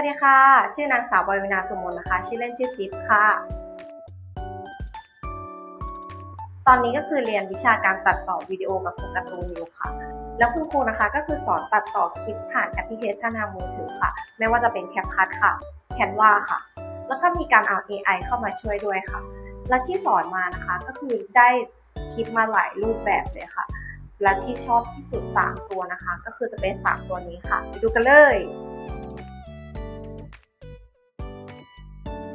วัสดีค่ะ ชื่อนางสาวบอยวินาสมนนะคะ ชื่อเล่นชื่อจิ๊บค่ะ ตอนนี้ก็คือเรียนวิชาการตัดต่อวิดีโอกับครูการ์ตูนอยู่ค่ะ แล้วคุณครูนะคะก็คือสอนตัดต่อคลิปผ่านแอปพลิเคชันทางมือถือค่ะ ไม่ว่าจะเป็นแคปคัทค่ะแคนวาค่ะ แล้วก็มีการเอา AI เข้ามาช่วยด้วยค่ะ และที่สอนมานะคะก็คือได้คลิปมาหลายรูปแบบเลยค่ะ และที่ชอบที่สุด 3 ตัวนะคะ ก็คือจะเป็น 3 ตัวนี้ค่ะ ไปดูกันเลย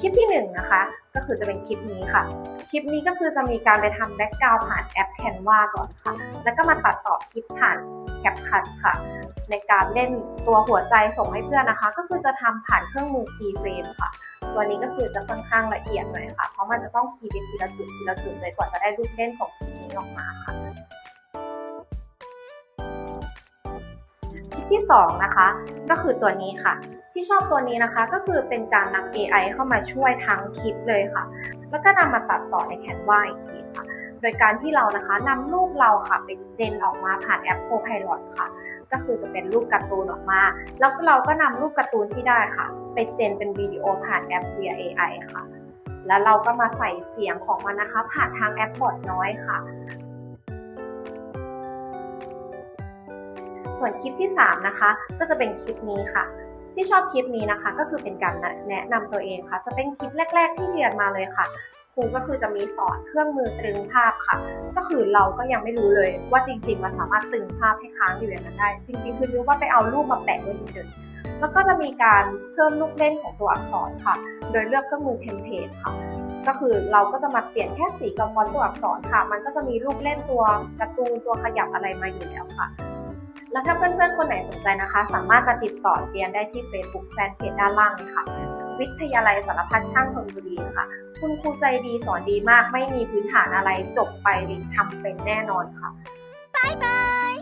ลิปที่1นะคะก็คือจะเป็นคลิปนี้ค่ะ คลิปนี้ก็คือจะมีการไปทำแบ็กกราวผ่านแอป Canva ก่อนค่ะ แล้วก็มาตัดต่อคลิปผ่าน CapCut ค่ะ ในการเล่นตัวหัวใจส่งให้เพื่อนนะคะ ก็คือจะทำผ่านเครื่องมือ Keyframe ค่ะ ตัวนี้ก็คือจะค่อนข้างละเอียดหน่อยค่ะ เพราะมันจะต้องคีย์เป็นทีละจุดทีละจุดเลยกว่าจะได้รูปเล่นของคลิปนี้ออกมาค่ะ ที่2นะคะ ก็คือตัวนี้ค่ะ ที่ชอบตัวนี้นะคะ ก็คือเป็นการนำ AI เข้ามาช่วยทั้งคลิปเลยค่ะ แล้วก็นำมาตัดต่อใน Canva อีกทีค่ะ โดยการที่เรานะคะนำรูปเราค่ะไปเจนออกมาผ่านแอป Copilot ค่ะ ก็คือจะเป็นรูปการ์ตูนออกมา แล้วเราก็นำรูปการ์ตูนที่ได้ค่ะไปเจนเป็นวิดีโอผ่านแอป Via AI ค่ะแล้วเราก็มาใส่เสียงของมันนะคะ ผ่านทางแอปบอทน้อยค่ะ ส่วนคลิปที่ 3 นะคะ ก็จะเป็นคลิปนี้ค่ะ ที่ชอบคลิปนี้นะคะ ก็คือเป็นการแนะนำตัวเองค่ะ จะเป็นคลิปแรก ๆ ที่เรียนมาเลยค่ะครูก็คือจะมีสอนเครื่องมือตรึงภาพค่ะ ก็คือเราก็ยังไม่รู้เลยว่าจริงๆมันสามารถตรึงภาพให้ค้างอยู่อย่างนั้นได้ จริงๆคือรู้ว่าไปเอารูปมาแปะไว้เฉยๆแล้วก็จะมีการเพิ่มลูกเล่นของตัวอักษรค่ะ โดยเลือกเครื่องมือเทมเพลตค่ะ ก็คือเราก็จะมาเปลี่ยนแค่สีกับฟอนต์ตัวอักษรค่ะ มันก็จะมีลูกเล่นตัวการ์ตูนตัวขยับอะไรมาอยู่แล้วค่ะ แล้วถ้าเพื่อนๆ คนไหนสนใจนะคะ สามารถมาติดต่อเรียนได้ที่ Facebook แฟนเพจด้านล่างเลยค่ะ วิทยาลัยสารพัดช่างธนบุรีค่ะคุณครูใจดีสอนดีมาก ไม่มีพื้นฐานอะไรจบไปเรียนทำเป็นแน่นอนค่ะบายบาย